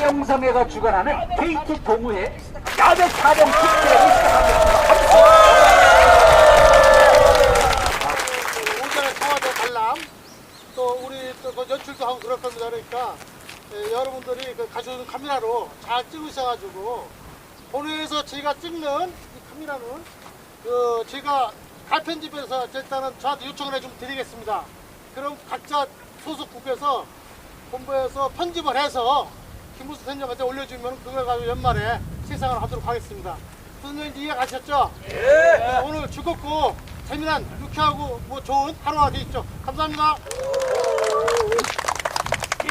영상회가 주관하는 KT 동호회 야외 촬영 축제를 시작하겠습니다. 오전에 청와대 관람 또 우리 또그 연출도 하고 그럴 겁니다. 그러니까 예, 여러분들이 그 가져오는 카메라로 잘 찍으셔가지고 본회에서 제가 찍는 이 카메라는 그 제가 갈편집에서 일단은 저한테 요청을 해좀 드리겠습니다. 그럼 각자 소속국에서 본부에서 편집을 해서 김무수 선생님한테 올려주면 그걸 가지고 연말에 시상을 하도록 하겠습니다. 선생님 이해 가셨죠? 네, 오늘 즐겁고 재미난 유쾌하고 뭐 좋은 하루가 되십시오. 감사합니다.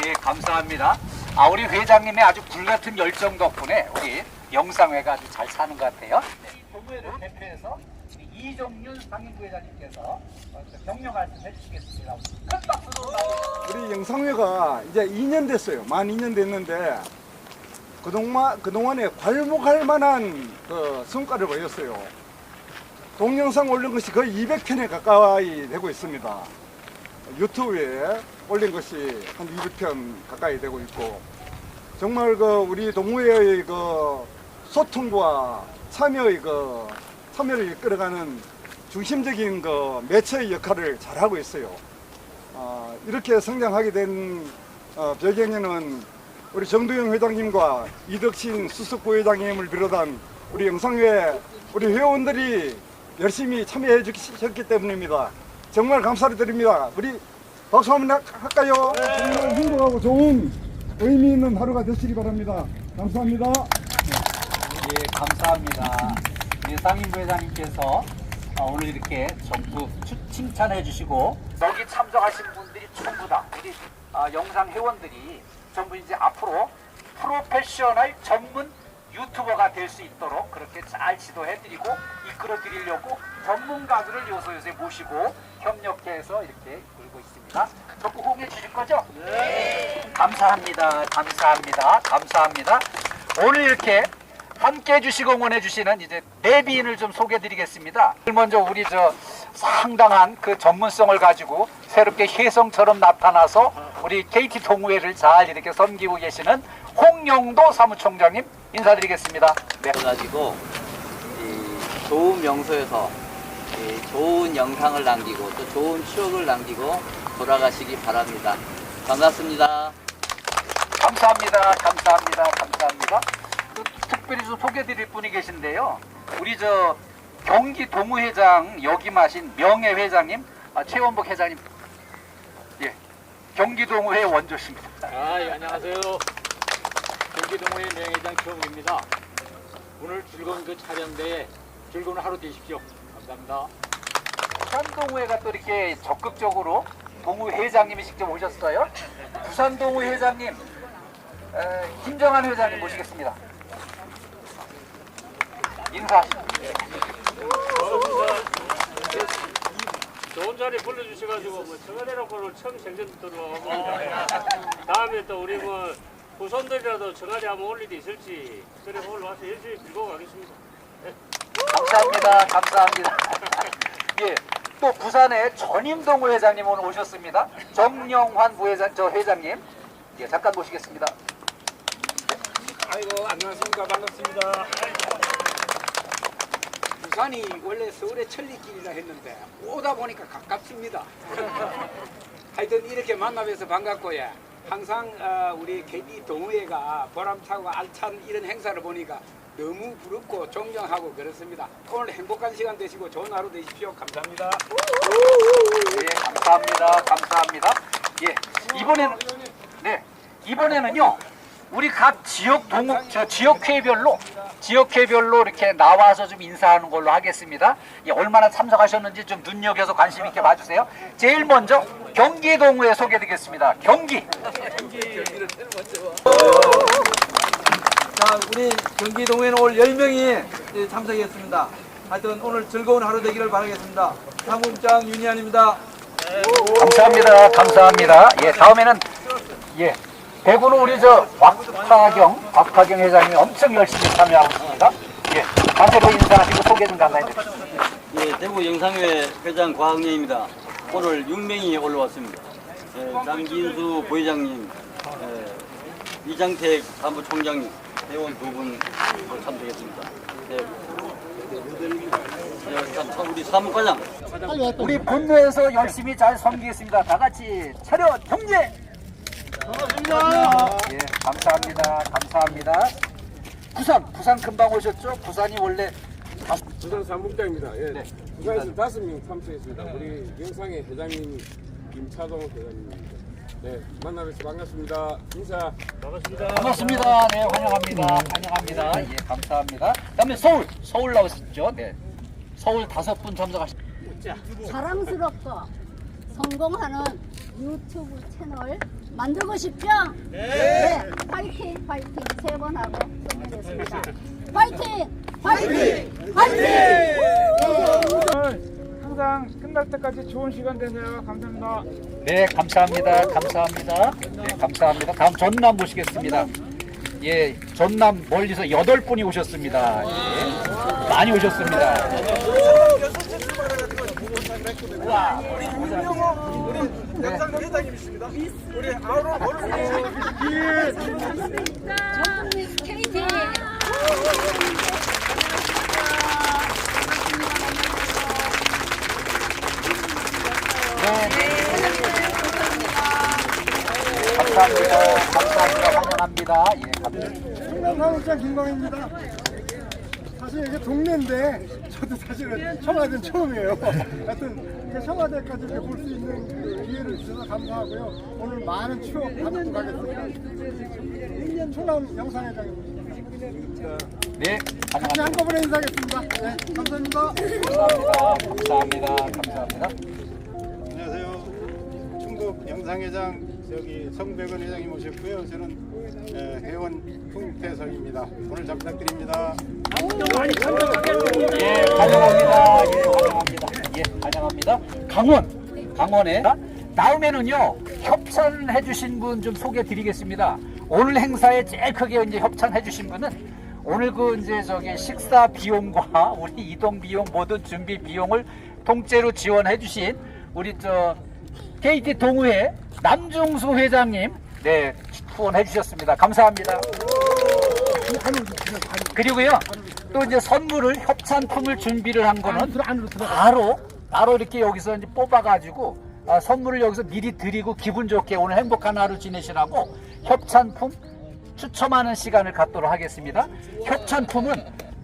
예, 감사합니다. 아, 우리 회장님의 아주 불같은 열정 덕분에 우리 영상회가 아주 잘 사는 것 같아요. 네, 이 동호회를 대표해서 이종윤 상임부회장님께서 어, 격려 말씀 해주시겠습니다. 큰 박수로. 우리 영상회가 이제 2년 됐어요. 만 2년 됐는데 그동안 그동안에 괄목할 만한 그 성과를 보였어요. 동영상 올린 것이 거의 200편에 가까이 되고 있습니다. 유튜브에 올린 것이 한 200편 가까이 되고 있고 정말 그 우리 동호회의 그 소통과 참여의 그 참여를 이끌어가는 중심적인 그 매체의 역할을 잘하고 있어요. 아, 이렇게 성장하게 된 어, 배경에는 우리 정두영 회장님과 이덕신 수석 부회장님을 비롯한 우리 영상회 우리 회원들이 열심히 참여해 주셨기 때문입니다. 정말 감사를 드립니다. 우리 박수 한번 할까요? 정말 행복하고 좋은 의미 있는 하루가 되시기 바랍니다. 감사합니다. 예, 감사합니다. 우리 상임부회장님께서 어, 오늘 이렇게 전부 추- 칭찬해 주시고 여기 참석하신 분들이 전부 다 우리 어, 영상 회원들이 전부 이제 앞으로 프로페셔널 전문 유튜버가 될 수 있도록 그렇게 잘 지도해 드리고 이끌어 드리려고 전문가들을 요소 요새 모시고 협력해서 이렇게 끌고 있습니다. 적극 호응해 주실 거죠? 네. 감사합니다. 감사합니다. 감사합니다. 오늘 이렇게 함께 해주시고 응원해주시는 이제 내비인을 좀 소개해드리겠습니다. 먼저 우리 저 상당한 그 전문성을 가지고 새롭게 혜성처럼 나타나서 우리 KT 동호회를 잘 이렇게 섬기고 계시는 홍영도 사무총장님 인사드리겠습니다. 네. 가지고 이 좋은 명소에서 이 좋은 영상을 남기고 또 좋은 추억을 남기고 돌아가시기 바랍니다. 반갑습니다. 감사합니다. 감사합니다. 감사합니다. 또 특별히 좀 소개드릴 분이 계신데요. 우리 저 경기 동호회장 역임하신 명예 회장님, 아, 최원복 회장님, 예, 경기 동호회 원조십니다. 아, 예, 안녕하세요. 경기동호회 명예장 최홍입니다. 오늘 즐거운 그 촬영대에 즐거운 하루 되십시오. 감사합니다. 부산 동호회가 또 이렇게 적극적으로 동호회 회장님이 직접 오셨어요. 부산 동호회 회장님, 에, 김정한 회장님 모시겠습니다. 인사하시죠. 좋은 자리 불러주셔가지고 뭐 청와대로를 처음 생전 들어오고 다음에 또 우리 뭐 후손들이라도 청와대 한번 올 일이 있을지 그래 오늘 와서 열심히 즐거워 가겠습니다. 감사합니다. 감사합니다. 예. 또 부산의 전임동호 회장님 오늘 오셨습니다. 정영환 부회장, 저 회장님. 예, 잠깐 모시겠습니다. 아이고 안녕하십니까 반갑습니다. 부산이 원래 서울의 천리길이라 했는데 오다 보니까 가깝습니다. 하여튼 이렇게 만나뵈서 반갑고요. 항상 어, 우리 KT 동호회가 보람차고 알찬 이런 행사를 보니까 너무 부럽고 존경하고 그렇습니다. 오늘 행복한 시간 되시고 좋은 하루 되십시오. 감사합니다. 예, 감사합니다. 감사합니다. 예. 이번에는 네. 이번에는요. 우리 각 지역 동호 저 지역회별로 지역회별로 이렇게 나와서 좀 인사하는 걸로 하겠습니다. 예, 얼마나 참석하셨는지 좀 눈여겨서 관심 있게 봐주세요. 제일 먼저 경기 동호회 소개드리겠습니다. 경기. 자, 우리 경기 동호회는 올 10명이 참석했습니다. 하여튼 오늘 즐거운 하루 되기를 바라겠습니다. 상무부장 윤희안입니다. 감사합니다. 감사합니다. 예, 다음에는 예. 대구는 우리 저 곽파경, 곽파경 회장님이 엄청 열심히 참여하고 있습니다. 예, 단체로 인사하시고 소개 좀 간단히 해주시죠. 예, 대구 영상회 회장 과학년입니다. 오늘 6명이 올라왔습니다. 예, 장진수 부회장님, 예, 이장택 사무총장님, 회원 두 분 참석했습니다. 네. 네, 참, 참, 우리 사무과장. 우리 본부에서 열심히 잘 섬기겠습니다. 다 같이 차렷 경례. 반갑습니다. 예, 감사합니다. 감사합니다. 부산, 부산 금방 오셨죠? 부산이 원래 부산 사무국장입니다. 예. 네. 부산에서 다섯 명 참석했습니다. 우리 영상의 회장님 김차동 회장님입니다. 네, 만나뵈서 반갑습니다. 인사. 반갑습니다. 반갑습니다. 네, 환영합니다. 환영합니다. 예, 감사합니다. 그다음에 서울, 서울 나오셨죠? 네. 서울 다섯 분 참석하셨. 사랑스럽고 성공하는 유튜브 채널 만들고 싶죠? 네. 파이팅, 파이팅 세 번 하고 끝내겠습니다. 파이팅, 파이팅, 파이팅. 네. 항상 끝날 때까지 좋은 시간 되세요. 감사합니다. 네, 감사합니다. 감사합니다. 네, 감사합니다. 다음 전남 모시겠습니다. 예, 전남 멀리서 여덟 분이 오셨습니다. 예, 많이 오셨습니다. 영상도 회장님이십니다. 우리 아우로 전국민 KT. 감사합니다. 감사합니다. 환영합니다. 예, 감사합니다. 충남 사무장 김광입니다. 사실 이게 동네인데 저도 사실은 청와대는 처음이에요. 하여튼 청와대까지 이렇게 볼수 있는 그 기회를 주셔서 감사하고요. 오늘 많은 추억 담고 가겠습니다. 충남 영상회장입니다. 네, 같이. 한꺼번에 인사하겠습니다. 네, 감사합니다. 감사합니다. 감사합니다. 안녕하세요. 충북 영상회장 여기 성백은 회장님 오셨고요. 저는 에, 회원 풍태서입니다. 오늘 잘 부탁드립니다. 예, 환영합니다. 예, 환영합니다. 예, 환영합니다. 강원, 강원에 다음에는요 협찬해 주신 분 좀 소개 드리겠습니다. 오늘 행사에 제일 크게 이제 협찬해 주신 분은 오늘 그 이제 저기 식사 비용과 우리 이동 비용 모든 준비 비용을 통째로 지원해 주신 우리 저 KT 동우회 남중수 회장님 네 후원해 주셨습니다. 감사합니다. 그리고요 또 이제 선물을 협찬품을 준비를 한 거는 바로 바로 이렇게 여기서 이제 뽑아가지고 아, 선물을 여기서 미리 드리고 기분 좋게 오늘 행복한 하루 지내시라고 협찬품 추첨하는 시간을 갖도록 하겠습니다. 협찬품은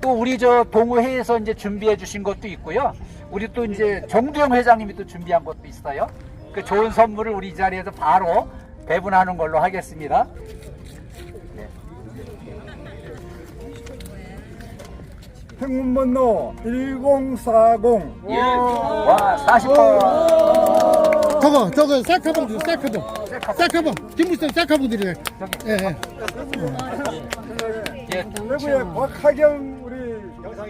또 우리 저 동호회에서 이제 준비해 주신 것도 있고요. 우리 또 이제 정두영 회장님이 또 준비한 것도 있어요. 그 좋은 선물을 우리 이 자리에서 바로 배분하는 걸로 하겠습니다. 행운번호 1040. 예. 와, 40번. 저거 저거 셀카봉 주세요. 셀카봉. 셀카봉. 김무성 셀카봉 드리네. 예, 예. 예. 외부의 박하경 우리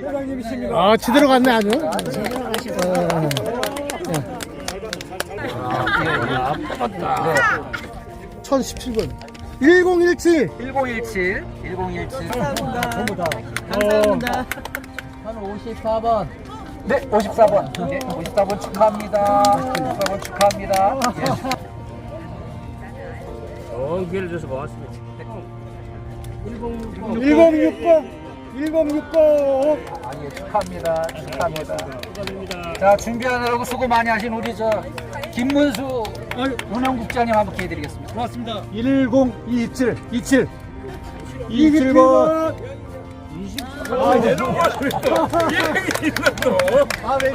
회장님이십니다. 아, 지대로 갔네 아주. 네. 1017번. 1017. 1017, 1017. 감사합니다. 한 54번. 네, 54번. 예, 54번 축하합니다. 54번 축하합니다. 예. 좋은 기회를 줘서 고맙습니다. 1060. 1060. 아, 예, 축하합니다. 축하합니다. 자, 준비하느라고 수고 많이 하신 우리 저 김문수 운영국장님 한번 기회 드리겠습니다. 고맙습니다. 1027. 27. 27번. 아, 네.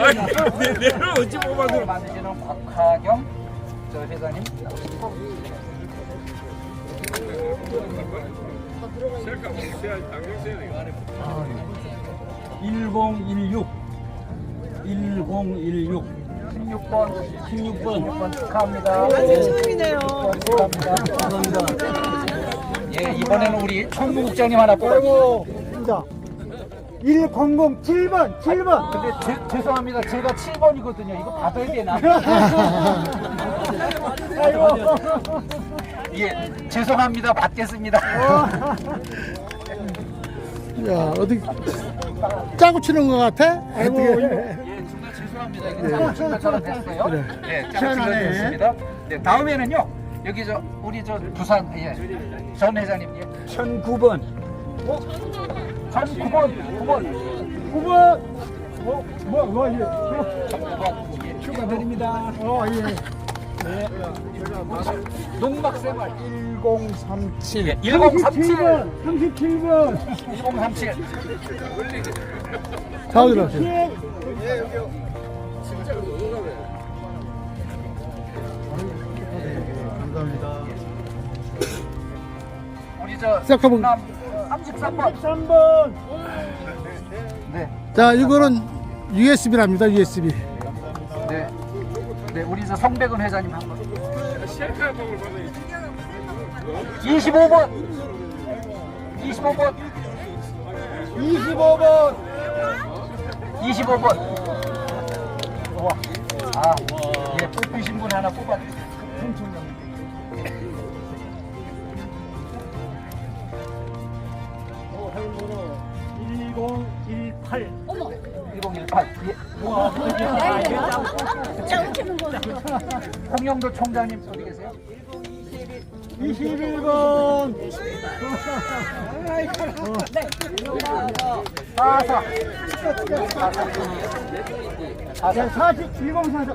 내를 어찌 뽑아도 만드시는 곽하경 저 회장님. 셀카 못해야 당연히 해야 돼. 1016 1016 16번, 16번 16번 축하합니다. 예, 축하합니다. 감사합니다. 예, 이번에는 우리 총무국장님 하나 뽑아주세요. 자. 1007번. 7번. 근데 제- 죄송합니다. 제가 7번이거든요. 이거 받아야 되나? 예, 죄송합니다. 받겠습니다. 야, 어디 짜고 치는 것 같아? 아이고. 예, 죄송합니다. 이게 잘못 친것처럼 됐어요. 네, 짜증 희한하네. 됐습니다. 네, 다음에는요. 여기 저 우리 저 부산 예. 전 회장님 예. 1009번. 1009번 9번 9번. 어, 뭐, 뭐, 예. 축하드립니다. 어, 예. 농막생활 1037. 1037 37번. 1037 자우들 하세요. 우리 저 시작해보- 남 33번 3번. 네. 자, 이거는 USB랍니다. USB. 네. 네, 우리 저 성백은 회장님 한 번. 25번. 25번. 25번. 25번. 와. 아, 예, 뽑히신 분 하나 뽑아드릴게요. 어머. 1018. 예. 자, 웃기는 거. 홍영도 총장님 어디 계세요? 21번. 사사. 네, 네, 40, 70상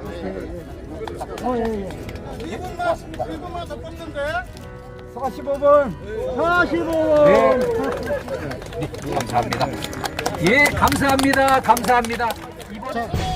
잡고 예, 예. 1분만, 1분만 더 뽑는데? 45분. 45분. 네. 감사합니다. 예, 감사합니다. 감사합니다. 이번 안돼!